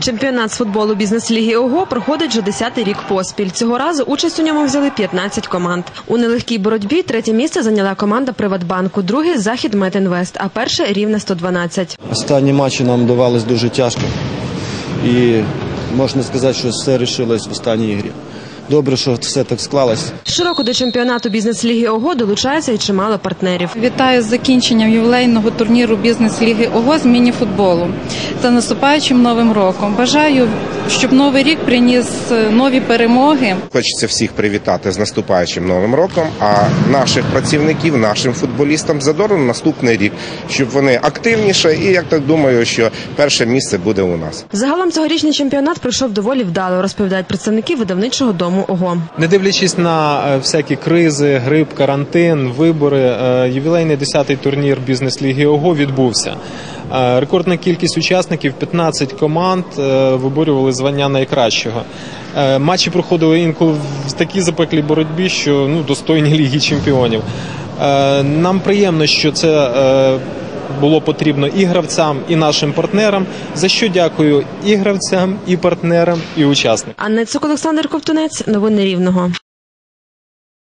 Чемпіонат з футболу бізнес-ліги ОГО проходить вже 10-й рік поспіль. Цього разу участь у ньому взяли 15 команд. У нелегкій боротьбі третє місце зайняла команда Приватбанку, друге Захід Метінвест, а перше Рівне 112. Останні матчі нам давались дуже тяжко. І можна сказати, що все рішилось в останній ігрі. Добре, що все так склалось. Щороку до чемпіонату бізнес-ліги ОГО долучається і чимало партнерів. Вітаю з закінченням ювілейного турніру бізнес-ліги ОГО з міні-футболу та наступаючим новим роком. Бажаю, щоб новий рік приніс е, нові перемоги. Хочеться всіх привітати з наступаючим новим роком. А наших працівників, нашим футболістам задорно наступний рік, щоб вони активніше. І як так думаю, що перше місце буде у нас. Загалом цьогорічний чемпіонат пройшов доволі вдало, розповідають представники видавничого дому ОГО. Не дивлячись на е, всякі кризи, грип, карантин, вибори, е, ювілейний 10-й турнір бізнес-ліги ОГО відбувся. Е, Рекордна кількість учасників 15 команд виборювали звання найкращого. Матчі проходили інколи в такій запеклій боротьбі, що ну достойні ліги чемпіонів. Нам приємно, що це. Було потрібно і гравцям, і нашим партнерам. За що дякую і гравцям, і партнерам, і учасникам. Анна Цук, Олександр Ковтунець. Новини Рівного.